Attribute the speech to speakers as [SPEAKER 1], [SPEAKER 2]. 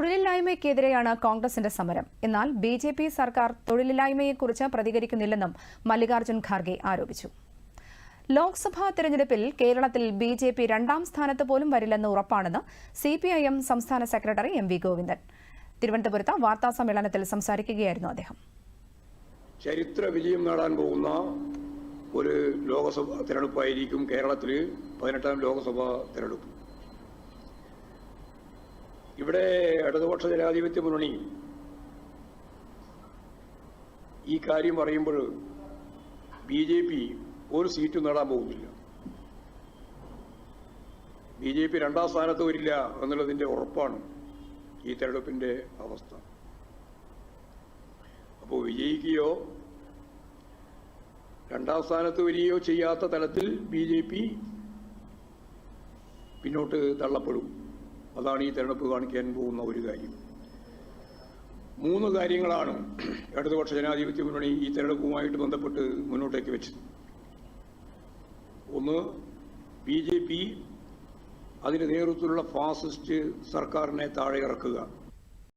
[SPEAKER 1] തൊഴിലില്ലായ്മയ്ക്കെതിരെയാണ് കോൺഗ്രസിന്റെ സമരം എന്നാൽ ബി ജെ പി സർക്കാർ തൊഴിലില്ലായ്മയെക്കുറിച്ച് പ്രതികരിക്കുന്നില്ലെന്നും മല്ലികാർജ്ജുൻ ഖാർഗെ ആരോപിച്ചു ലോക്സഭാ തെരഞ്ഞെടുപ്പിൽ കേരളത്തിൽ ബി ജെ പി രണ്ടാം സ്ഥാനത്ത് പോലും വരില്ലെന്ന് ഉറപ്പാണെന്ന് സി പി ഐ എം സംസ്ഥാന സെക്രട്ടറി എം വി ഗോവിന്ദൻ തിരുവനന്തപുരത്ത് വാർത്താ സമ്മേളനത്തിൽ സംസാരിക്കുകയായിരുന്നു അദ്ദേഹം
[SPEAKER 2] ചരിത്ര വിജയം നേടാൻ പോകുന്ന ഒരു ലോകസഭാ തെരഞ്ഞെടുപ്പായിരിക്കും കേരളത്തിൽ പതിനെട്ടാം ലോകസഭാ തെരഞ്ഞെടുപ്പ് ഇവിടെ ഇടതുപക്ഷ ജനാധിപത്യ മുന്നണി ഈ കാര്യം പറയുമ്പോൾ ബി ജെ പി ഒരു സീറ്റും നേടാൻ പോകുന്നില്ല ബി ജെ പി രണ്ടാം സ്ഥാനത്ത് വരില്ല എന്നുള്ളതിൻ്റെ ഉറപ്പാണ് ഈ തെരഞ്ഞെടുപ്പിൻ്റെ അവസ്ഥ അപ്പോൾ വിജയിക്കുകയോ രണ്ടാം സ്ഥാനത്ത് വരികയോ ചെയ്യാത്ത തലത്തിൽ ബി ജെ പി പിന്നോട്ട് തള്ളപ്പെടും അതാണ് ഈ തെരഞ്ഞെടുപ്പ് കാണിക്കാൻ പോകുന്ന ഒരു കാര്യം മൂന്ന് കാര്യങ്ങളാണ് ഇടതുപക്ഷ ജനാധിപത്യ മുന്നണി ഈ തെരഞ്ഞെടുപ്പുമായിട്ട് ബന്ധപ്പെട്ട് മുന്നോട്ടേക്ക് വെച്ചത് ഒന്ന് ബി ജെ പി അതിന് നേതൃത്വത്തിലുള്ള ഫാസിസ്റ്റ് സർക്കാരിനെ താഴെ ഇറക്കുക